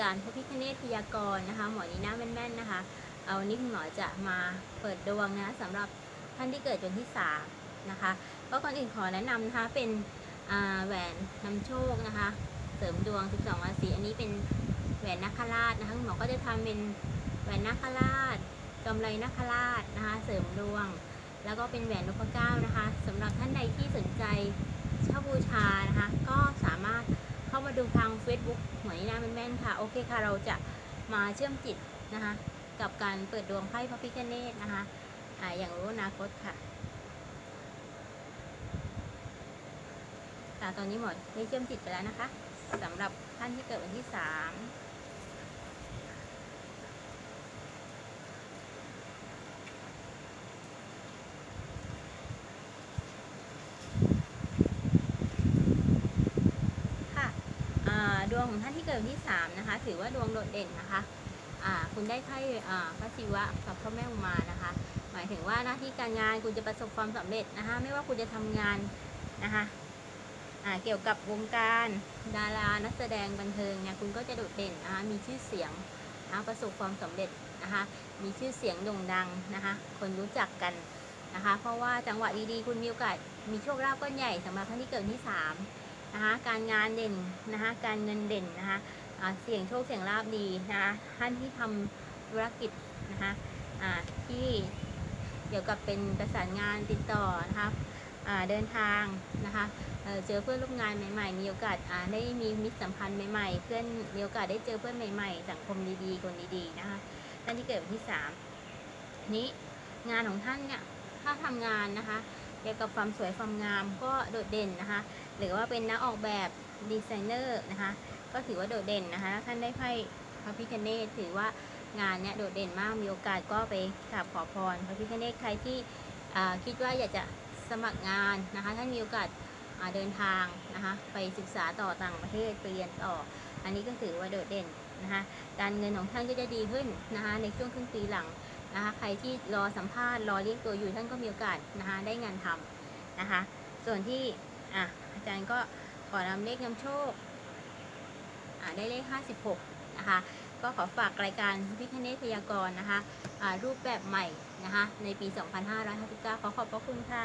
การพระพิคเนตพยากรณ์นะคะ หมอนีน่าแม่นๆนะคะ เอาวันนี้คุณหมอจะมาเปิดดวงนะสำหรับท่านที่เกิดวันที่3นะคะก็ก่อนอื่นขอแนะนำนะคะเป็นแหวนนำโชคนะคะ เสริมดวง 12ราศีอันนี้เป็นแหวนนักขราชนะคะคุณหมอก็จะทำเป็นแหวนนักขราชกำไรนักขราชนะคะ เสริมดวง แล้วก็เป็นแหวนนพเก้านะคะสำหรับท่านใดที่สนใจเช่าบูชานะคะ ก็สามารถเข้ามา ดูทาง Facebook หวยนีน่าแม่นๆค่ะ โอเคค่ะ เราจะมาเชื่อมจิตนะคะ กับการเปิดดวงไพ่พระพิฆเนศนะคะอ่าอย่างรู้อนาคตค่ะค่ะตอนนี้หมอได้เชื่อมจิตไปแล้วนะคะสำหรับท่านที่เกิดวันที่สามค่ะอ่าด วงของท่านที่เกิดวันที่สามนะคะ ถือว่าดวงโดดเด่นนะคะคุณได้ไพ่พระศิวะกับพระแม่อุมานะคะ หมายถึงว่าหน้าที่การงานคุณจะประสบความสำเร็จนะคะ ไม่ว่าคุณจะทำงานนะคะเกี่ยวกับวงการดารานักแสดงบันเทิงเนี่ยคุณก็จะโดดเด่นนะคะมีชื่อเสียงนะะประสบความสำเร็จนะคะมีชื่อเสียงโด่งดังนะคะ คนรู้จักกันนะคะ เพราะว่าจังหวะดีๆคุณมีโอกาสมีโชคลาภก้อนใหญ่สำหรับท่านที่เกิดที่สาม นะคะการงานเด่นนะคะการเงินเด่นนะคะเสี่ยงโชคเสี่ยงลาบดีนะคะท่านที่ทำธุรกิจนะคะที่เกี่ยวกับเป็นประสานงานติดต่อนะคะอ่าเดินทางนะคะเจอเพื่อนร่วมงานใหม่ๆ มีโอกาสได้มีมิตรสัมพันธ์ใหม่ๆ เพื่อนมีโอกาสได้เจอเพื่อนใหม่ๆ สังคมดีๆ คนดีๆนะคะท่านที่เกิดวันที่สามนี้งานของท่านเนี่ยถ้าทำงานนะคะ เกี่ยวกับความสวยความงามก็โดดเด่นนะคะ หรือว่าเป็นนักออกแบบดีไซเนอร์นะคะ ก็ถือว่าโดดเด่นนะคะท่านได้ไพ่พระพิคเนตถือว่างานเนี้ยโดดเด่นมากมีโอกาสก็ไปกราบขอพรพระพิคเนตใครที่คิดว่าอยากจะสมัครงานนะคะ ท่านมีโอกาสเดินทางนะคะ ไปศึกษาต่อต่างประเทศไปเรียนต่อ อันนี้ก็ถือว่าโดดเด่นนะคะ การเงินของท่านก็จะดีขึ้นนะคะในช่วงครึ่งปีหลัง นะคะใครที่รอสัมภาษณ์รอเรียกตัวอยู่ท่านก็มีโอกาสนะคะได้งานทำนะคะ ส่วนที่อะอาจารย์ก็ขอนำเลขนำโชคอะได้เลข 56 นะคะ ก็ขอฝากรายการพิคเนตพยากรณ์นะคะะรูปแบบใหม่นะคะในปี 2559 ขอขอบพระคุณค่ะ